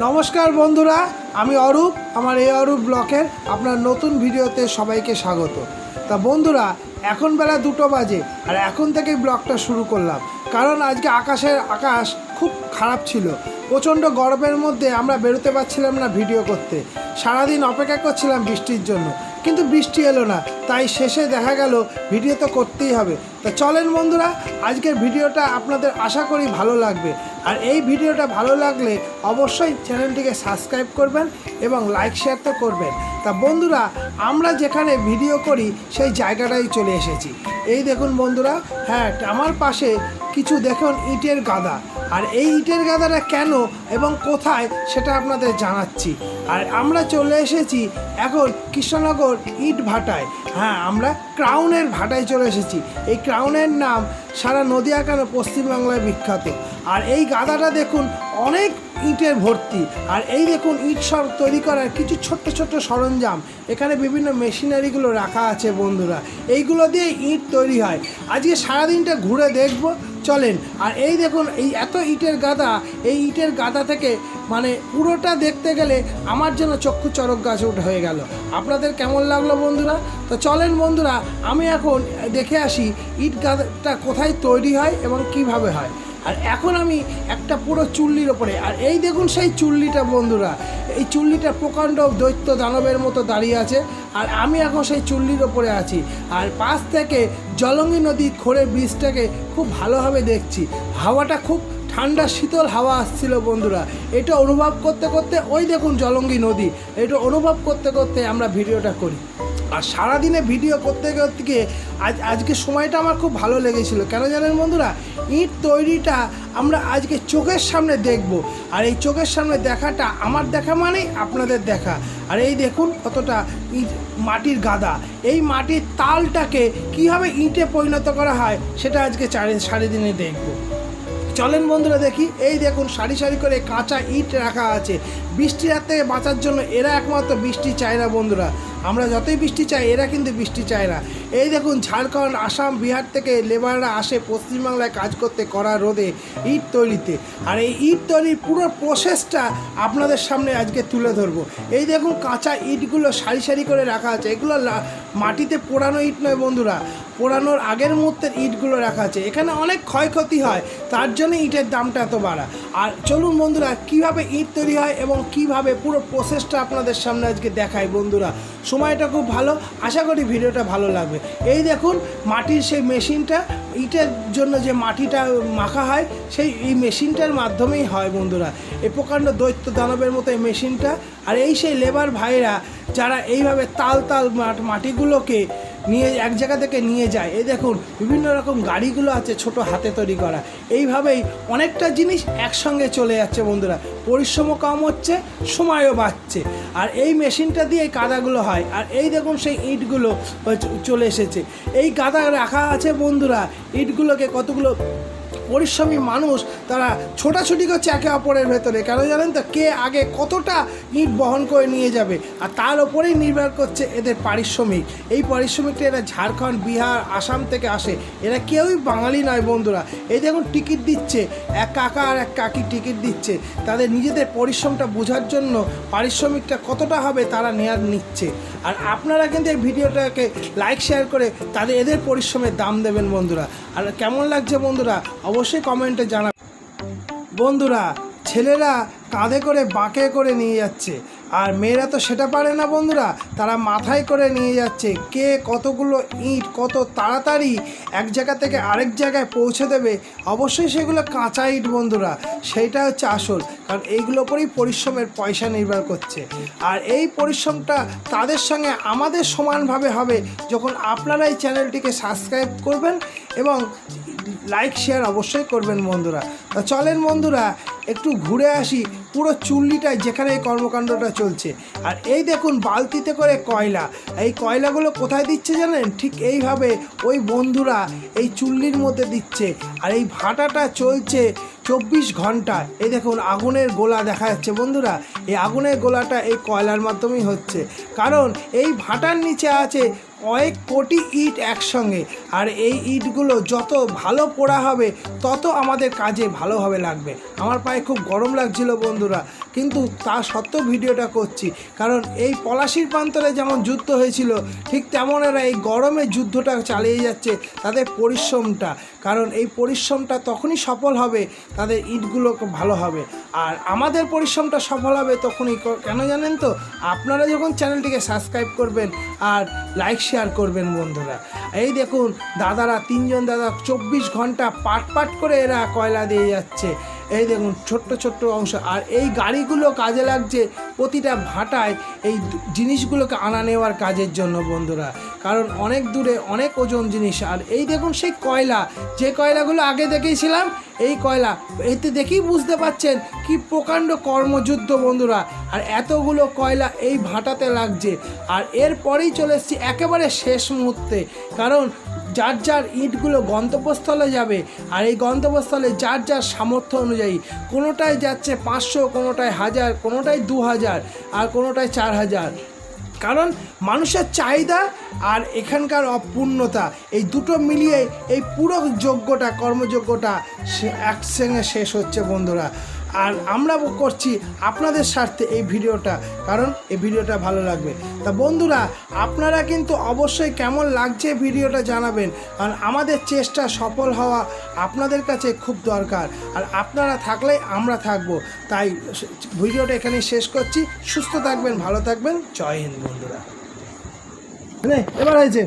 নমস্কার বন্ধুরা, আমি অরূপ, আমার এই অরূপ ব্লকের আপনার নতুন ভিডিওতে সবাইকে স্বাগত। তা বন্ধুরা, এখন বেলা দুটো বাজে আর এখন থেকেই ব্লগটা শুরু করলাম। কারণ আজকে আকাশের আকাশ খুব খারাপ ছিল। প্রচণ্ড গরমের মধ্যে আমরা বেরোতে পারছিলাম না ভিডিও করতে। সারাদিন অপেক্ষা করছিলাম বৃষ্টির জন্য। কিন্তু বৃষ্টি এলো না, তাই শেষে দেখা গেল ভিডিও তো করতেই হবে। তা চলেন বন্ধুরা, আজকের ভিডিওটা আপনাদের আশা করি ভালো লাগবে। আর এই ভিডিওটা ভালো লাগলে অবশ্যই চ্যানেলটিকে সাবস্ক্রাইব করবেন এবং লাইক শেয়ার তো করবেন। তা বন্ধুরা, আমরা যেখানে ভিডিও করি, সেই জায়গাটাই চলে এসেছি। এই দেখুন বন্ধুরা হ্যাঁ আমার পাশে কিছু দেখুন ইটের গাদা। আর এই ইটের গাদাটা কেন এবং কোথায় সেটা আপনাদের জানাচ্ছি। আর আমরা চলে এসেছি এখন কৃষ্ণনগর ইট ভাটায়। হ্যাঁ আমরা ক্রাউনের ভাটায় চলে এসেছি। এই ক্রাউনের নাম সারা নদিয়া কেন পশ্চিমবাংলায় বিখ্যাত? আর এই গাদাটা দেখুন, অনেক ইটের ভর্তি। আর এই দেখুন, ইট সব তৈরি করার কিছু ছোট্ট ছোট্ট সরঞ্জাম। এখানে বিভিন্ন মেশিনারিগুলো রাখা আছে বন্ধুরা। এইগুলো দিয়ে ইট তৈরি হয়। আজকে সারাদিনটা ঘুরে দেখব, চলেন। আর এই দেখুন, এই এত ইটের গাদা, এই ইটের গাদা থেকে মানে পুরোটা দেখতে গেলে আমার জন্য চক্ষু চরক গাছ উঠে হয়ে গেল। আপনাদের কেমন লাগল বন্ধুরা? তো চলেন বন্ধুরা, আমি এখন দেখে আসি ইট গাদাটা কোথায় তৈরি হয় এবং কীভাবে হয়। আর এখন আমি একটা পুরো চুল্লির ওপরে, আর এই দেখুন সেই চুল্লিটা বন্ধুরা, এই চুল্লিটা প্রকাণ্ড দৈত্য দানবের মতো দাঁড়িয়ে আছে, আর আমি এখন সেই চুল্লির ওপরে আছি। আর পাশ থেকে জলঙ্গি নদী খোড়ে ব্রিজটাকে খুব ভালোভাবে দেখছি। হাওয়াটা খুব ঠান্ডা, শীতল হাওয়া আসছিল বন্ধুরা। এটা অনুভব করতে করতে ওই দেখুন জলঙ্গি নদী, এটা অনুভব করতে করতে আমরা ভিডিওটা করি। আর সারাদিনে ভিডিও করতে করতে গিয়ে আজ, আজকে সময়টা আমার খুব ভালো লেগেছিল। কেন জানেন বন্ধুরা? ইট তৈরিটা আমরা আজকে চোখের সামনে দেখব। আর এই চোখের সামনে দেখাটা আমার দেখা মানেই আপনাদের দেখা। আর এই দেখুন কতটা ইট, মাটির গাদা। এই মাটির তালটাকে কীভাবে ইটে পরিণত করা হয় সেটা আজকে চারি, সারাদিনে দেখব। চলেন বন্ধুরা দেখি। এই দেখুন সারি সারি করে কাঁচা ইট রাখা আছে। বৃষ্টির হাত থেকে বাঁচার জন্য এরা একমাত্র বৃষ্টি চায় না বন্ধুরা। আমরা যতই বৃষ্টি চাই, এরা কিন্তু বৃষ্টি চায় না। এই দেখুন, ঝাড়খণ্ড, আসাম, বিহার থেকে লেবাররা আসে পশ্চিমবাংলায় কাজ করতে করা রোদে ইট তৈরিতে। আর এই ইট তৈরির পুরো প্রসেসটা আপনাদের সামনে আজকে তুলে ধরবো। এই দেখুন, কাঁচা ইটগুলো সারি সারি করে রাখা আছে। এগুলো মাটিতে পোড়ানো ইট নয় বন্ধুরা, পোড়ানোর আগের মুহূর্তের ইটগুলো রাখা আছে। এখানে অনেক ক্ষয়ক্ষতি হয়, তার জন্য ইটের দামটা এত বাড়া। আর চলুন বন্ধুরা, কীভাবে ইট তৈরি হয় এবং কীভাবে পুরো প্রসেসটা আপনাদের সামনে আজকে দেখায় বন্ধুরা। সময়টা খুব ভালো। আশা করি ভিডিওটা ভালো লাগবে। এই দেখুন, মাটির সেই মেশিনটা, ইটের জন্য যে মাটিটা মাখা হয়, সেই এই মেশিনটার মাধ্যমেই হয় বন্ধুরা। এ প্রকাণ্ড দৈত্য দানবের মতো এই মেশিনটা। আর এই সেই লেবার ভাইরা, যারা এইভাবে তাল তাল মাট- মাটিগুলোকে নিয়ে এক জায়গা থেকে নিয়ে যায়। এই দেখুন, বিভিন্ন রকম গাড়িগুলো আছে ছোট হাতে তৈরি করা। এইভাবেই অনেকটা জিনিস একসঙ্গে চলে যাচ্ছে বন্ধুরা। পরিশ্রমও কম হচ্ছে, সময়ও বাড়ছে আর এই মেশিনটা দিয়ে কাদাগুলো হয়। আর এই দেখুন, সেই ইটগুলো চলে এসেছে। এই কাদা রাখা আছে বন্ধুরা। ইটগুলোকে কতগুলো পরিশ্রমী মানুষ তারা ছোটাছুটি করছে একে অপরের ভেতরে। কেন জানেন তো? কে আগে কতটা ইট বহন করে নিয়ে যাবে আর তার ওপরেই নির্ভর করছে এদের পারিশ্রমিক। এই পারিশ্রমিকটা এরা ঝাড়খণ্ড, বিহার, আসাম থেকে আসে। এরা কেউই বাঙালি নয় বন্ধুরা। এই দেখুন, টিকিট দিচ্ছে। এক কাকা আর এক কাকি টিকিট দিচ্ছে। তাদের নিজেদের পরিশ্রমটা বোঝার জন্য পারিশ্রমিকটা কতটা হবে তারা নেয়ার নিচ্ছে। আর আপনারা কিন্তু এই ভিডিওটাকে লাইক শেয়ার করে তাদের, এদের পরিশ্রমের দাম দেবেন বন্ধুরা। আর কেমন লাগছে বন্ধুরা? অবশ্যই কমেন্টে জানা বন্ধুরা, ছেলেরা কাঁধে করে বাঁকে করে নিয়ে যাচ্ছে। আর মেয়েরা তো সেটা পারে না বন্ধুরা, তারা মাথায় করে নিয়ে যাচ্ছে। কে কতগুলো ইট, কত তাড়াতাড়ি এক জায়গা থেকে আরেক জায়গায় পৌঁছে দেবে? অবশ্যই সেগুলো কাঁচা ইট বন্ধুরা, সেইটা হচ্ছে আসল। কারণ এইগুলো উপরেই পরিশ্রমের পয়সা নির্ভর করছে। আর এই পরিশ্রমটা তাদের সঙ্গে আমাদের সমানভাবে হবে যখন আপনারা এই চ্যানেলটিকে সাবস্ক্রাইব করবেন এবং লাইক শেয়ার অবশ্যই করবেন বন্ধুরা। চলেন বন্ধুরা, একটু ঘুরে আসি পুরো চুল্লিটায় যেখানে এই কর্মকাণ্ডটা চলছে। আর এই দেখুন বালতিতে করে কয়লা। এই কয়লাগুলো কোথায় দিচ্ছে জানেন? ঠিক এইভাবে ওই বন্ধুরা এই চুল্লির মধ্যে দিচ্ছে। আর এই ভাটাটা চলছে চব্বিশ ঘণ্টা। এই দেখুন আগুনের গোলা দেখা যাচ্ছে বন্ধুরা। এই আগুনের গোলাটা এই কয়লার মাধ্যমেই হচ্ছে। কারণ এই ভাটার নিচে আছে কয়েক কোটি ইট একসঙ্গে। আর এই ইটগুলো যত ভালো পোড়া হবে, তত আমাদের কাজে ভালোভাবে লাগবে। আমার পায়ে খুব গরম লাগছিল বন্ধুরা, কিন্তু তা সত্ত্বেও ভিডিওটা করছি। কারণ এই পলাশির প্রান্তরে যেমন যুদ্ধ হয়েছিল, ঠিক তেমন এরা এই গরমে যুদ্ধটা চালিয়ে যাচ্ছে তাদের পরিশ্রমটা। কারণ এই পরিশ্রমটা তখনই সফল হবে, তাদের ইটগুলো ভালো হবে। আর আমাদের পরিশ্রমটা সফল হবে তখনই, কেন জানেন তো? আপনারা যখন চ্যানেলটিকে সাবস্ক্রাইব করবেন আর লাইক শেয়ার করবেন বন্ধুরা। এই দেখুন, দাদারা তিনজন দাদা চব্বিশ ঘণ্টা পাট পাট করে এরা কয়লা দিয়ে যাচ্ছে। এই দেখুন, ছোট্ট ছোট্ট অংশ। আর এই গাড়িগুলো কাজে লাগছে প্রতিটা ভাটায় এই জিনিসগুলোকে আনা নেওয়ার কাজের জন্য বন্ধুরা। কারণ অনেক দূরে অনেক ওজন জিনিস। আর এই দেখুন সেই কয়লা। যে কয়লাগুলো আগে দেখেছিলাম, এই কয়লা। এতে দেখেই বুঝতে পাচ্ছেন কি প্রকাণ্ড কর্মযুদ্ধ বন্ধুরা। আর এতগুলো কয়লা এই ভাটাতে লাগছে। আর এরপরেই চলে এসছি একেবারে শেষ মুহূর্তে। কারণ যার যার ইটগুলো গন্তব্যস্থলে যাবে আর এই গন্তব্যস্থলে যার যার সামর্থ্য অনুযায়ী কোনোটায় যাচ্ছে পাঁচশো, কোনোটায় হাজার, কোনোটায় দু হাজার আর কোনোটায় চার হাজার। কারণ মানুষের চাহিদা আর এখানকার অপূর্ণতা, এই দুটো মিলিয়ে এই পুরো যোগ্যটা, কর্মযোগ্যটা একসঙ্গে শেষ হচ্ছে বন্ধুরা। আর আমরা করছি আপনাদের স্বার্থে এই ভিডিওটা কারণ এই ভিডিওটা ভালো লাগবে। তা বন্ধুরা আপনারা কিন্তু অবশ্যই কেমন লাগছে ভিডিওটা জানাবেন কারণ আমাদের চেষ্টা সফল হওয়া আপনাদের কাছে খুব দরকার আর আপনারা থাকলেই আমরা থাকব। তাই ভিডিওটা এখানে শেষ করছি সুস্থ থাকবেন ভালো থাকবেন জয় হিন্দ বন্ধুরা। নে, এবার হয়েছে